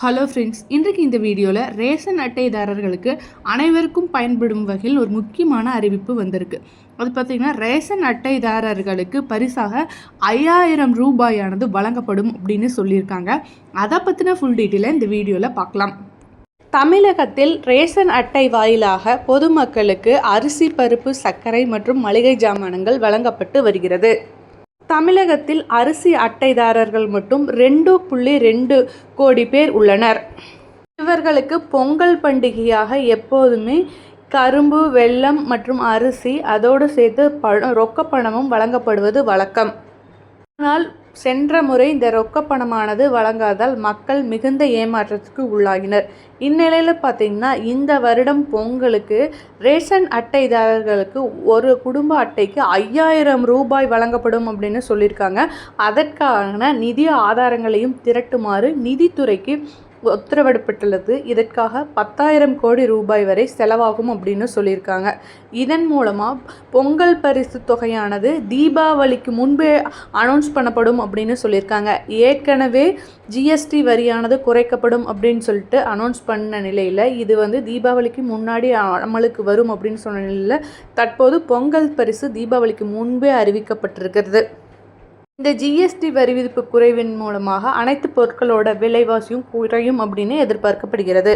Hello friends இன்றைக்கு இந்த வீடியோவில் ரேஷன் அட்டைதாரர்களுக்கு அனைவருக்கும் பயன்படும் வகையில் ஒரு முக்கியமான அறிவிப்பு வந்திருக்கு. அது பார்த்திங்கன்னா ரேஷன் அட்டைதாரர்களுக்கு பரிசாக ஐயாயிரம் ரூபாயானது வழங்கப்படும் அப்படின்னு சொல்லியிருக்காங்க. அதை பற்றின ஃபுல் டீட்டெயிலை இந்த வீடியோவில் பார்க்கலாம் தமிழகத்தில் ரேஷன் அட்டை வாயிலாக பொதுமக்களுக்கு அரிசி பருப்பு சர்க்கரை மற்றும் மளிகை ஜாமானங்கள் வழங்கப்பட்டு வருகிறது. தமிழகத்தில் அரிசி அட்டைதாரர்கள் மட்டும் ரெண்டு புள்ளி ரெண்டு கோடி பேர் உள்ளனர். இவர்களுக்கு பொங்கல் பண்டிகையாக எப்போதுமே கரும்பு வெல்லம் மற்றும் அரிசி அதோடு சேர்த்து பணம் ரொக்க பணமும் வழங்கப்படுவது வழக்கம். ஆனால் சென்ற முறை இந்த ரொக்க பணமானது வழங்காதால் மக்கள் மிகுந்த ஏமாற்றத்துக்கு உள்ளாகினர். இந்நிலையில் பார்த்தீங்கன்னா இந்த வருடம் பொங்கலுக்கு ரேஷன் அட்டைதாரர்களுக்கு ஒரு குடும்ப அட்டைக்கு ஐயாயிரம் ரூபாய் வழங்கப்படும் அப்படின்னு சொல்லியிருக்காங்க. அதற்கான நிதி ஆதாரங்களையும் திரட்டுமாறு நிதித்துறைக்கு உத்தரவிடப்பட்டுள்ளது. இதற்காக பத்தாயிரம் கோடி ரூபாய் வரை செலவாகும் அப்படின்னு சொல்லியிருக்காங்க. இதன் மூலமாக பொங்கல் பரிசு தொகையானது தீபாவளிக்கு முன்பே அனௌன்ஸ் பண்ணப்படும் அப்படின்னு சொல்லியிருக்காங்க. ஏற்கனவே ஜிஎஸ்டி வரியானது குறைக்கப்படும் அப்படின்னு சொல்லிட்டு அனௌன்ஸ் பண்ண நிலையில் இது வந்து தீபாவளிக்கு முன்னாடி அமலுக்கு வரும் அப்படின்னு சொன்ன நிலையில் தற்போது பொங்கல் பரிசு தீபாவளிக்கு முன்பே அறிவிக்கப்பட்டிருக்கிறது. இந்த ஜிஎஸ்டி வரி விதிப்பு குறைவின் மூலமாக அனைத்து பொருட்களோட விலைவாசியும் குறையும் அப்படின்னு எதிர்பார்க்கப்படுகிறது.